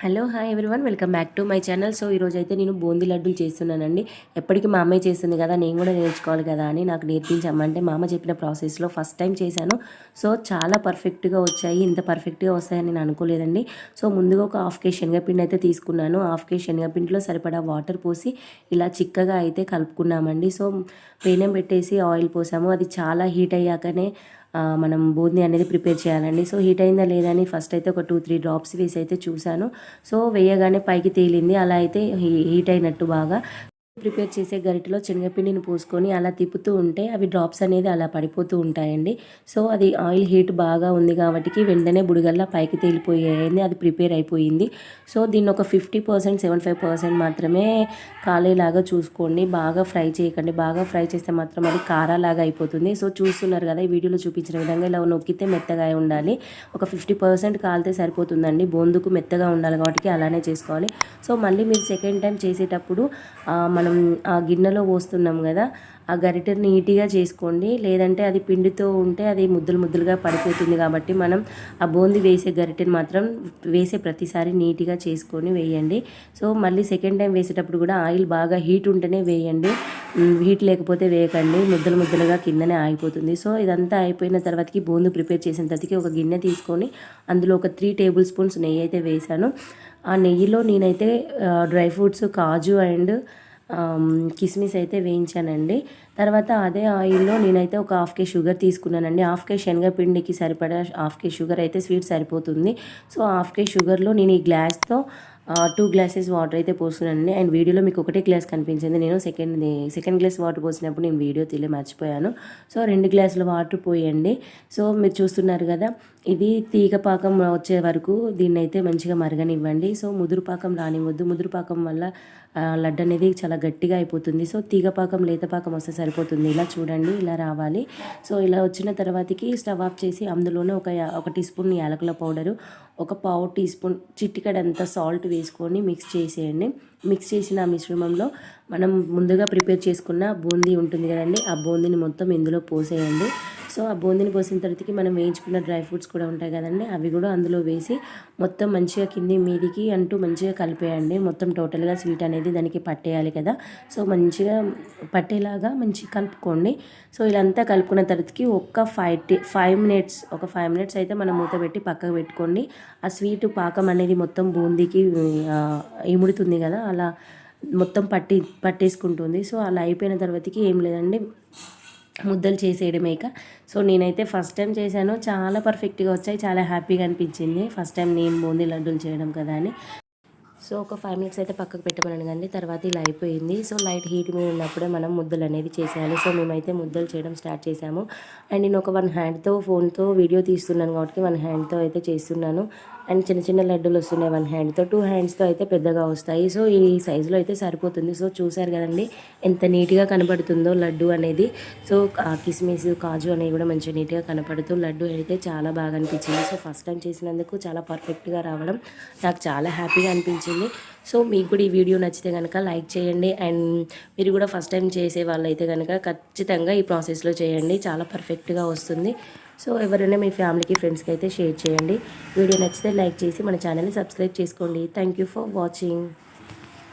Hello hi everyone. Welcome back to my channel. So ఈరోజు అయితే నేను బూందీ లడ్డూలు చేస్తున్నానండి. ఎప్పటికీ మా అమ్మాయి చేస్తుంది కదా నేను కూడా నేర్చుకోవాలి కదా అని నాకు నేర్పించమ్మంటే మా అమ్మ చెప్పిన ప్రాసెస్లో ఫస్ట్ టైం చేశాను. సో చాలా పర్ఫెక్ట్గా వచ్చాయి. ఇంత పర్ఫెక్ట్గా వస్తాయని నేను అనుకోలేదండి. సో ముందుగా ఒక హాఫ్ కే శనగపిండి అయితే తీసుకున్నాను. హాఫ్ కే శనగపిండిలో సరిపడా వాటర్ పోసి ఇలా చిక్కగా అయితే కలుపుకున్నామండి. సో పేనం పెట్టేసి ఆయిల్ పోసాము. అది చాలా హీట్ అయ్యాకనే మనం బూందీ అనేది ప్రిపేర్ చేయాలండి. సో హీట్ అయిందా లేదా అని ఫస్ట్ అయితే ఒక టూ త్రీ డ్రాప్స్ వేసి అయితే చూశాను. సో వేయగానే పైకి తేలింది. అలా అయితే హీ- హీట్ అయినట్టు బాగా ప్రిపేర్ చేసే గరిటెలో శనగపిండిని పోసుకొని అలా తిప్పుతూ ఉంటే అవి డ్రాప్స్ అనేది అలా పడిపోతూ ఉంటాయండి. సో అది ఆయిల్ హీట్ బాగా ఉంది కాబట్టి వెంటనే బుడగల్లా పైకి తేలిపోయాయండి. అది ప్రిపేర్ అయిపోయింది. సో దీన్ని ఒక fifty percent seven five percent మాత్రమే కాలేలాగా చూసుకోండి. బాగా ఫ్రై చేయకండి. బాగా ఫ్రై చేస్తే మాత్రం అది కారాలాగా అయిపోతుంది. సో చూస్తున్నారు కదా ఈ వీడియోలో చూపించిన విధంగా ఇలా నొక్కితే మెత్తగా ఉండాలి. ఒక ఫిఫ్టీ పర్సెంట్ కాలితే సరిపోతుందండి. బొందుకు మెత్తగా ఉండాలి కాబట్టి అలానే చేసుకోవాలి. సో మళ్ళీ మీరు సెకండ్ టైం చేసేటప్పుడు మన మనం ఆ గిన్నెలో పోస్తున్నాం కదా ఆ గరిటె నీట్గా చేసుకోండి. లేదంటే అది పిండితో ఉంటే అది ముద్దలు ముద్దలుగా పడిపోతుంది కాబట్టి మనం ఆ బూందీ వేసే గరిటెని మాత్రం వేసే ప్రతిసారి నీట్గా చేసుకొని వేయండి. సో మళ్ళీ సెకండ్ టైం వేసేటప్పుడు కూడా ఆయిల్ బాగా హీట్ ఉంటేనే వేయండి. హీట్ లేకపోతే వేయకండి. ముద్దలు ముద్దలుగా కిందనే ఆగిపోతుంది. సో ఇదంతా అయిపోయిన తర్వాతకి బూందు ప్రిపేర్ చేసిన తర్వాతకి ఒక గిన్నె తీసుకొని అందులో ఒక త్రీ టేబుల్ స్పూన్స్ నెయ్యి అయితే వేసాను ఆ నెయ్యిలో నేనైతే డ్రై ఫ్రూట్స్ కాజు అండ్ కిస్మిస్ అయితే వేయించానండి. తర్వాత అదే ఆయిల్లో నేనైతే ఒక హాఫ్ కే షుగర్ తీసుకున్నానండి. హాఫ్ కే శనగపిండికి సరిపడా హాఫ్ కే షుగర్ అయితే స్వీట్ సరిపోతుంది. సో హాఫ్ కే షుగర్లో నేను ఈ గ్లాస్తో టూ గ్లాసెస్ వాటర్ అయితే పోస్తున్నానండి. అండ్ వీడియోలో మీకు ఒకటే గ్లాస్ కనిపించింది. నేను సెకండ్ సెకండ్ గ్లాస్ వాటర్ పోసినప్పుడు నేను వీడియో తెలియ మర్చిపోయాను. సో రెండు గ్లాసుల వాటర్ పోయండి. సో మీరు చూస్తున్నారు కదా ఇది తీగ పాకం వచ్చే వరకు దీన్ని అయితే మంచిగా మరగనివ్వండి. సో ముదురు పాకం రానివ్వద్దు. ముదురు పాకం వల్ల లడ్డు అనేది చాలా గట్టిగా అయిపోతుంది. సో తీగ పాకం లేత పాకం వస్తే సరిపోతుంది. ఇలా చూడండి ఇలా రావాలి. సో ఇలా వచ్చిన తర్వాతకి స్టవ్ ఆఫ్ చేసి అందులోనే ఒక ఒక టీ స్పూన్ యాలకుల పౌడరు ఒక పావు టీ స్పూన్ చిటికడంత సాల్ట్ వేసుకొని మిక్స్ చేసేయండి. మిక్స్ చేసిన మిశ్రమంలో మనం ముందుగా ప్రిపేర్ చేసుకున్న బూందీ ఉంటుంది కదండి ఆ బూందీని మొత్తం ఇందులో పోసేయండి. సో ఆ బూందీని పోసిన తర్వాతకి మనం వేయించుకున్న డ్రై ఫ్రూట్స్ కూడా ఉంటాయి కదండి అవి కూడా అందులో వేసి మొత్తం మంచిగా కింది మీదికి అంటూ మంచిగా కలిపేయండి. మొత్తం టోటల్గా స్వీట్ అనేది దానికి పట్టేయాలి కదా. సో మంచిగా పట్టేలాగా మంచిగా కలుపుకోండి. సో ఇలాంతా కలుపుకున్న తర్వాతకి ఒక్క ఫైవ్ టీ ఫైవ్ మినిట్స్ ఒక ఫైవ్ మినిట్స్ అయితే మనం మూత పెట్టి పక్కకు పెట్టుకోండి. ఆ స్వీట్ పాకం అనేది మొత్తం బూందీకి ఇముడుతుంది కదా అలా మొత్తం పట్టి పట్టేసుకుంటుంది. సో అలా అయిపోయిన తర్వాతకి ఏం లేదండి ముద్దలు చేసేయడమేక సో నేనైతే ఫస్ట్ టైం చేశాను. చాలా పర్ఫెక్ట్గా వచ్చాయి. చాలా హ్యాపీగా అనిపించింది. ఫస్ట్ టైం నేను బూందీ లడ్డూలు చేయడం కదా అని. సో ఒక ఫైవ్ మినిట్స్ అయితే పక్కకు పెట్టమని కానీ తర్వాత ఇలా అయిపోయింది. సో లైట్ హీట్ మీద ఉన్నప్పుడే మనం ముద్దలు అనేది చేసేయాలి. సో మేమైతే ముద్దలు చేయడం స్టార్ట్ చేసాము. అండ్ నేను ఒక వన్ హ్యాండ్తో ఫోన్తో వీడియో తీస్తున్నాను కాబట్టి వన్ హ్యాండ్తో అయితే చేస్తున్నాను. అండ్ చిన్న చిన్న లడ్డూలు వస్తున్నాయి వన్ హ్యాండ్తో టూ హ్యాండ్స్తో అయితే పెద్దగా వస్తాయి. సో ఈ సైజులో అయితే సరిపోతుంది. సో చూసారు కదండి ఎంత నీట్గా కనపడుతుందో లడ్డు అనేది. సో కిస్మిస్ కాజు అనేవి కూడా మంచిగా నీట్గా కనపడుతూ లడ్డు అయితే చాలా బాగా అనిపించింది. సో ఫస్ట్ టైం చేసినందుకు చాలా పర్ఫెక్ట్గా రావడం నాకు చాలా హ్యాపీగా అనిపించింది. సో మీకు కూడా ఈ వీడియో నచ్చితే కనుక లైక్ చేయండి. అండ్ మీరు కూడా ఫస్ట్ టైం చేసే వాళ్ళైతే కనుక ఖచ్చితంగా ఈ ప్రాసెస్లో చేయండి. చాలా పర్ఫెక్ట్గా వస్తుంది. సో ఎవరైనా మీ ఫ్యామిలీకి ఫ్రెండ్స్కి అయితే షేర్ చేయండి. వీడియో నచ్చితే లైక్ చేసి మన ఛానల్ని సబ్స్క్రైబ్ చేసుకోండి. Thank you for watching.